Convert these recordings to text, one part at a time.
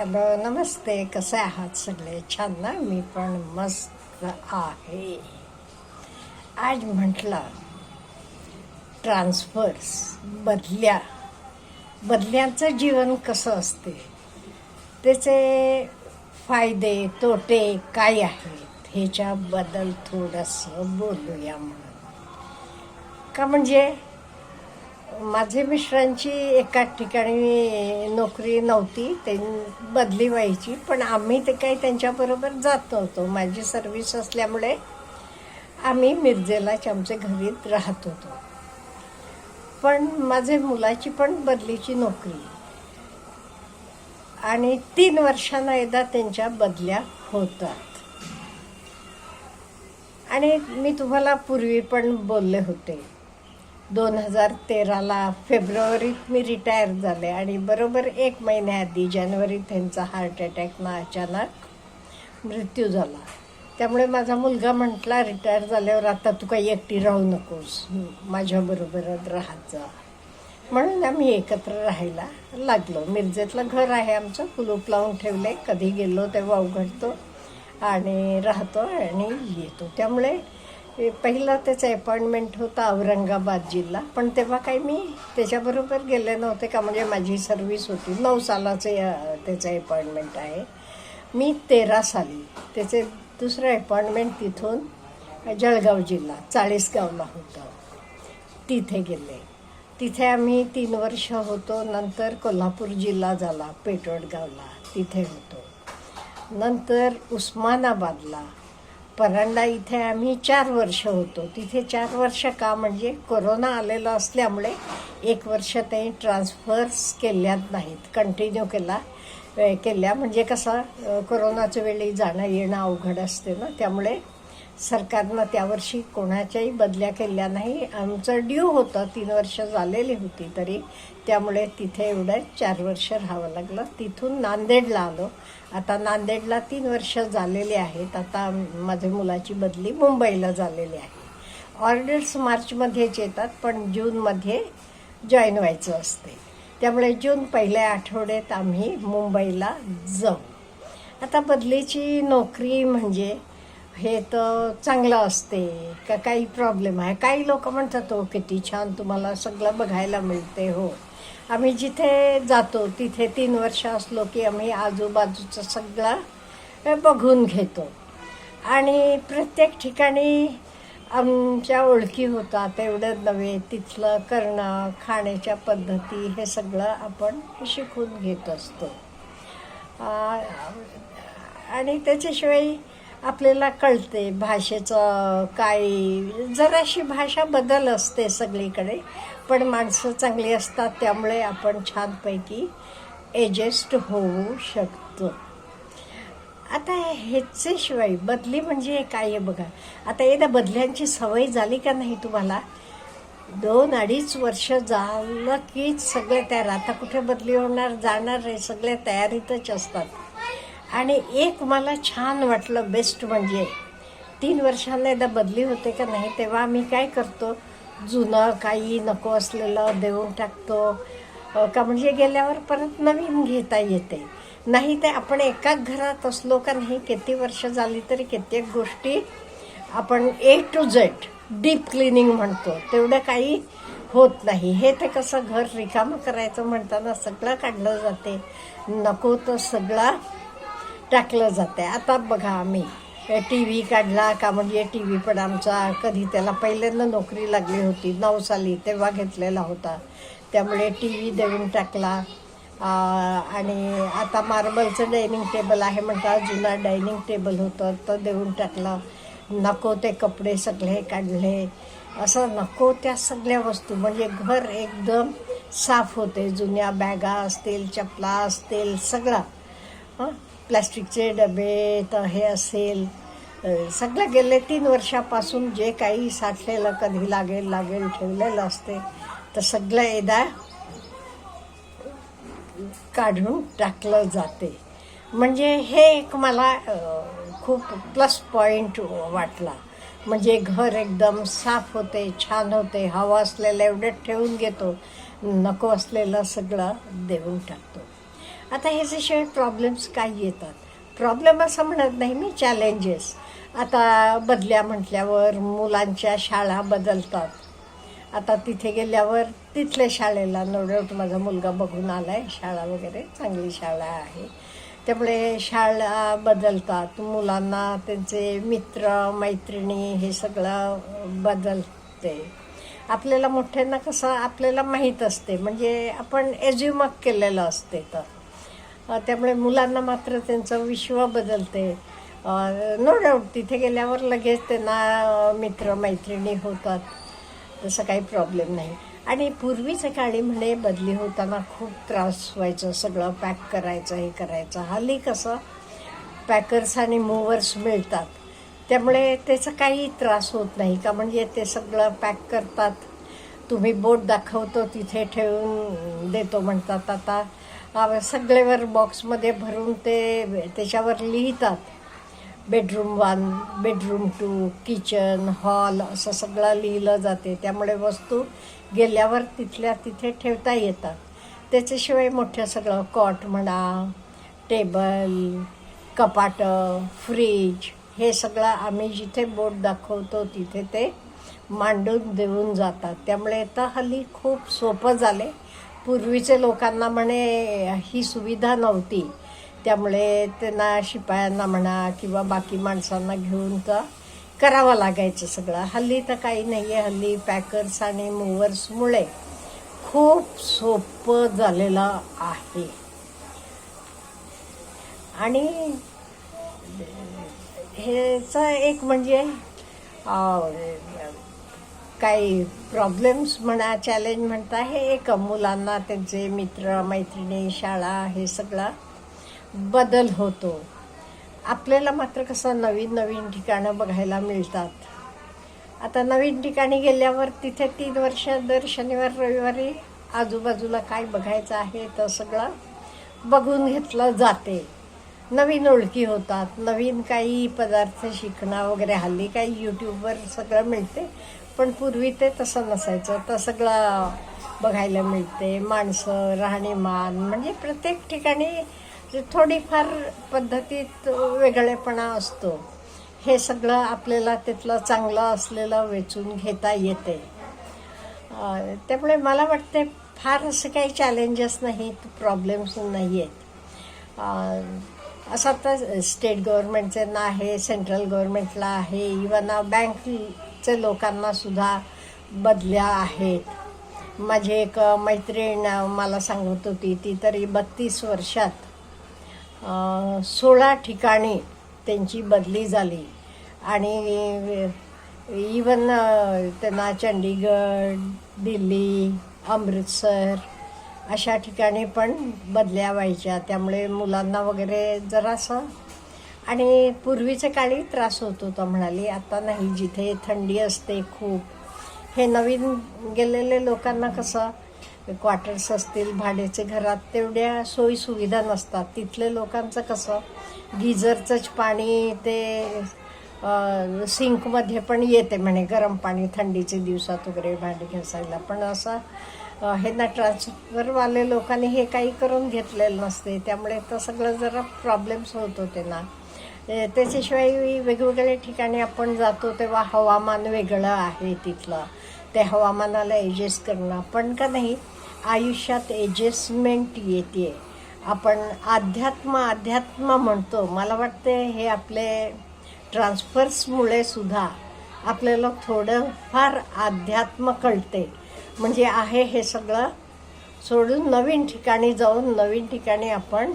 Hello नमस्ते कसे आहात सगळे? छान ना? मी पण मस्त आहे. आज म्हटलं ट्रान्सफर्स बदल्या. बदल्यांचं जीवन कसं असते? त्याचे फायदे तोटे काय आहेत? ह्याच्याबद्दल थोडंसं बोलूया म्हणून. का म्हणजे माझे मिस्टरांची एका ठिकाणी नोकरी नव्हती ते बदली व्हायची पण आम्ही ते काही त्यांच्याबरोबर जात नव्हतो. माझी सर्व्हिस असल्यामुळे आम्ही मिरजेलाच आमच्या घरीत राहत होतो. पण माझे मुलाची पण बदलीची नोकरी. आणि तीन वर्षांना एकदा त्यांच्या बदल्या होतात. आणि मी तुम्हाला पूर्वी पण बोलले होते. दोन हजार तेराला फेब्रुवारीत मी रिटायर झाले आणि बरोबर एक महिन्याआधी जानेवारीत त्यांचा हार्ट अटॅकनं अचानक मृत्यू झाला. त्यामुळे माझा मुलगा म्हटला रिटायर झाल्यावर आता तू काही एकटी राहू नकोस. माझ्याबरोबरच राहत जा. म्हणून आम्ही एकत्र राहायला लागलो. मिरजेतलं घर आहे आमचं. कुलूप लावून ठेवले कधी गेलो तेव्हा उघडतो आणि राहतो आणि येतो. त्यामुळे पहिला त्याचं अपॉइंटमेंट होता औरंगाबाद जिल्हा. पण तेव्हा काही मी त्याच्याबरोबर गेले नव्हते का म्हणजे माझी सर्व्हिस होती. नऊ सालाचे त्याचं अपॉइंटमेंट आहे. मी तेरा साली त्याचे दुसरं अपॉइंटमेंट तिथून जळगाव जिल्हा चाळीसगावला होतं. तिथे गेले. तिथे आम्ही तीन वर्ष होतो. नंतर कोल्हापूर जिल्हा झाला पेटवडगावला तिथे होतो. नंतर उस्मानाबादला परांडा इथे आम्ही चार वर्ष होतो. तिथे चार वर्ष का म्हणजे कोरोना आलेला असल्यामुळे एक वर्ष ते ट्रान्सफर्स केल्यात नाहीत. कंटिन्यू केला. केल्या. म्हणजे कसं कोरोनाच्या वेळी जाणं येणं अवघड असते ना. त्यामुळे सरकारनं त्यावर्षी कोणाच्याही बदल्या केल्या नाही. आमचं ड्यू होतं तीन वर्ष झालेली होती तरी. त्यामुळे तिथे एवढं चार वर्ष राहावं लागलं. तिथून नांदेडला आलो. आता नांदेडला तीन वर्ष झालेली आहेत. आता माझ्या मुलाची बदली मुंबईला झालेली आहे. ऑर्डर्स मार्चमध्येच येतात पण जूनमध्ये जॉईन व्हायचं असते. त्यामुळे जून पहिल्या आठवड्यात आम्ही मुंबईला जाऊ. आता बदलीची नोकरी म्हणजे हे तर चांगलं असते. का काही प्रॉब्लेम आहे. काही लोक म्हणतात हो किती छान तुम्हाला सगळं बघायला मिळते हो. आम्ही जिथे जातो तिथे तीन वर्ष असलो की आम्ही आजूबाजूचं सगळं बघून घेतो. आणि प्रत्येक ठिकाणी आमच्या ओळखी होतात एवढं नव्हे तिथलं करणं खाण्याच्या पद्धती हे सगळं आपण शिकून घेत असतो. आणि त्याच्याशिवाय आपल्याला कळते भाषेचं काय जराशी भाषा बदल असते सगळीकडे पण माणसं चांगली असतात त्यामुळे आपण छानपैकी एडजस्ट होऊ शकतो. आता ह्याच्याशिवाय बदली म्हणजे काय आहे बघा. आता एकदा बदल्यांची सवय झाली का नाही तुम्हाला? दोन अडीच वर्ष झालं की सगळे तयार. आता कुठे बदली होणार जाणार आहे सगळ्या तयारीतच असतात. आणि एक मला छान वाटलं बेस्ट म्हणजे तीन वर्षांना एकदा बदली होते का नाही तेव्हा आम्ही काय करतो जुनं काही नको असलेलं देऊन टाकतो का म्हणजे गेल्यावर परत नवीन घेता येते. नाही ते आपण एकाच घरात असलो का नाही किती वर्ष झाली तरी कित्येक गोष्टी आपण A to Z deep cleaning म्हणतो तेवढं काही होत नाही. हे ते कसं घर रिकामं करायचं म्हणताना सगळं काढलं जाते. नको तर सगळा टाकलं जाते आता बघा आम्ही. टी व्ही काढला का म्हणजे टी व्ही पण आमचा कधी त्याला पहिल्यांदा नोकरी लागली होती. नऊ साली तेव्हा घेतलेला होता. त्यामुळे टी व्ही देऊन टाकला. आणि आता मार्बलचं डायनिंग टेबल आहे म्हणतात जुना डायनिंग टेबल होतं तर देऊन टाकलं. नको ते कपडे सगळे काढले. असं नको त्या सगळ्या वस्तू. म्हणजे घर एकदम साफ होते. जुन्या बॅगा असतील चपला असतील सगळा. प्लास्टिकचे डबे तर हे असेल. सगळं गेले तीन वर्षापासून जे काही साठलेलं कधी लागेल लागेल ठेवलेलं असते तर सगळं एकदा काढून टाकलं जाते. म्हणजे हे एक मला खूप प्लस पॉईंट वाटला. म्हणजे घर एकदम साफ होते छान होते हवा असलेलं एवढं ठेवून घेतो नको असलेलं सगळं देऊन टाकतो. आता ह्याच्याशिवाय प्रॉब्लेम्स काय येतात. प्रॉब्लेम असं म्हणत नाही मी चॅलेंजेस आता बदल्या म्हटल्यावर मुलांच्या शाळा बदलतात. आता तिथे गेल्यावर तिथल्या शाळेला नो माझा मुलगा बघून आला आहे शाळा वगैरे चांगली शाळा आहे. त्यामुळे शाळा बदलतात. मुलांना त्यांचे मित्र मैत्रिणी हे सगळं बदलते. आपल्याला मोठ्यांना कसं आपल्याला माहीत असते. म्हणजे आपण एज्युमक केलेलं असते तर. त्यामुळे मुलांना मात्र त्यांचं विश्व बदलते. नो डाऊट तिथे गेल्यावर लगेच त्यांना मित्र मैत्रिणी होतात. तसं काही प्रॉब्लेम नाही. आणि पूर्वीच्या काळी म्हणे बदली होताना खूप त्रास व्हायचं सगळं पॅक करायचं हे करायचं. हल्ली कसं पॅकर्स आणि मूवर्स मिळतात. त्यामुळे त्याचा काही त्रास होत नाही का? म्हणजे ते सगळं पॅक करतात. तुम्ही बोट दाखवतो तिथे ठेवून देतो म्हणतात आता. सगळेवर बॉक्समध्ये भरून ते त्याच्यावर लिहितात. Bedroom one bedroom two kitchen hall असं सगळं लिहिलं जाते. त्यामुळे वस्तू गेल्यावर तिथल्या तिथे ठेवता येतात. त्याच्याशिवाय मोठं सगळं कॉट म्हणा टेबल कपाटं फ्रीज हे सगळं आम्ही जिथे बोट दाखवतो तिथे ते मांडून देऊन जातात. त्यामुळे तर हल्ली खूप सोपं झाले पूर्वीचे लोकांना म्हणे ही सुविधा नव्हती. त्यामुळे त्यांना शिपायांना म्हणा किंवा बाकी माणसांना घेऊन तर करावं लागायचं सगळं. हल्ली तर काही नाही आहे हल्ली पॅकर्स आणि मूवर्समुळे खूप सोपं झालेलं आहे. आणि ह्याचं एक म्हणजे काही प्रॉब्लेम्स म्हणा चॅलेंज म्हणता हे एक मुलांना त्यांचे मित्र मैत्रिणी शाळा हे सगळा बदल होतो. आपल्याला मात्र कसं नवीन नवीन ठिकाणं बघायला मिळतात. आता नवीन ठिकाणी गेल्यावर तिथे तीन वर्ष दर शनिवार रविवारी आजूबाजूला काय बघायचं आहे तर सगळं बघून घेतलं जाते. नवीन ओळखी होतात नवीन काही पदार्थ शिकणं वगैरे हल्ली काही यूट्यूबवर सगळं मिळते पण पूर्वी ते तसं नसायचं. तर सगळं बघायला मिळते. माणसं राहणीमान म्हणजे प्रत्येक ठिकाणी थोडीफार पद्धतीत वेगळेपणा असतो. हे सगळं आपल्याला तिथलं चांगलं असलेलं वेचून घेता येते. त्यामुळे मला वाटते फार असं काही चॅलेंजेस नाहीत प्रॉब्लेम्स नाही आहेत असं आता स्टेट गव्हर्नमेंटचं आहे सेंट्रल गव्हर्नमेंटला आहे इवन बँकचे लोकांना सुद्धा बदल्या आहेत. माझी एक मैत्रीण मला सांगत होती ती तरी बत्तीस वर्षात सोळा ठिकाणी त्यांची बदली झाली. आणि इवन त्यांना चंडीगड दिल्ली अमृतसर अशा ठिकाणी पण बदल्या व्हायच्या. त्यामुळे मुलांना वगैरे जरासं आणि पूर्वीच्या काळी त्रास होत होता म्हणाली. आता नाही. जिथे थंडी असते खूप. हे नवीन गेलेले लोकांना कसं क्वार्टर्स असतील भाड्याचे घरात तेवढ्या सोयीसुविधा नसतात. तिथले लोकांचं कसं गिझरचंच पाणी ते सिंकमध्ये पण येते म्हणे गरम पाणी थंडीचे दिवसात वगैरे भांडी घासायला. पण असं ह्यांना ट्रान्सफरवाले लोकांनी हे काही करून घेतलेलं नसते. त्यामुळे तर सगळं जरा प्रॉब्लेम्स होत होते ना. त्याच्याशिवाय वेगवेगळ्या ठिकाणी आपण जातो तेव्हा हवामान वेगळं आहे तिथलं. ते हवामानाला ॲडजस्ट करणं. पण का नाही आयुष्यात ॲडजस्टमेंट येते. आपण अध्यात्म अध्यात्म म्हणतो. मला वाटते हे आपले ट्रान्सफर्समुळे सुद्धा आपल्याला थोडंफार अध्यात्म कळते. म्हणजे आहे हे सगळं सोडून नवीन ठिकाणी जाऊन नवीन ठिकाणी आपण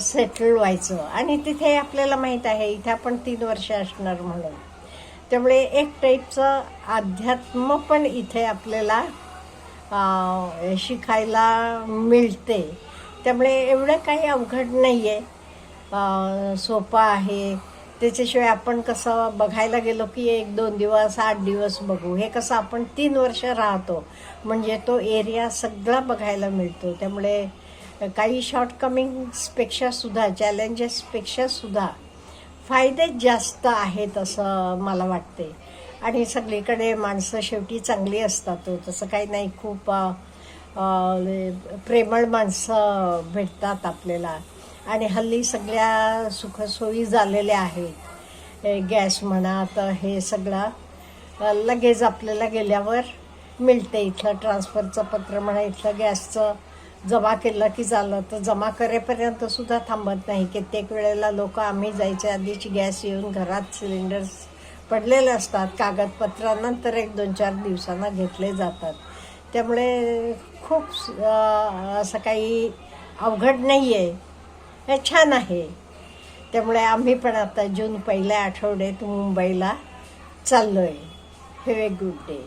सेटल व्हायचं. आणि तिथे आपल्याला माहीत आहे इथे आपण तीन वर्ष असणार म्हणून. त्यामुळे एक टाईपचं अध्यात्म पण इथे आपल्याला शिकायला मिळते. त्यामुळे एवढं काही अवघड नाही आहे सोपं आहे. त्याच्याशिवाय आपण कसं बघायला गेलो की एक दोन दिवस आठ दिवस बघू. हे कसं आपण तीन वर्ष राहतो. म्हणजे तो एरिया सगळा बघायला मिळतो. त्यामुळे काही शॉर्टकमिंग्सपेक्षा सुद्धा चॅलेंजेसपेक्षा सुद्धा जास्त आहेत असं मला वाटते. आणि सगळीकडे माणसं शेवटी चांगली असतात हो. तसं काही नाही. खूप प्रेमळ माणसं भेटतात आपल्याला. आणि हल्ली सगळ्या सुखसोयी झालेल्या आहेत. गॅस म्हणा तर हे सगळं लगेच आपल्याला गेल्यावर मिळते इथलं ट्रान्सफरचं पत्र म्हणा इथलं गॅसचं जमा केलं की झालं तर जमा करेपर्यंत सुद्धा थांबत नाही. कित्येक वेळेला लोक आम्ही जायच्या आधीची गॅस येऊन घरात सिलेंडर्स पडलेले असतात कागदपत्रानंतर एक दोन चार दिवसांना घेतले जातात. त्यामुळे खूप असं काही अवघड नाही आहे हे छान आहे. त्यामुळे आम्ही पण आता जून पहिल्या आठवड्यात मुंबईला चाललो आहे हॅव ए गुड डे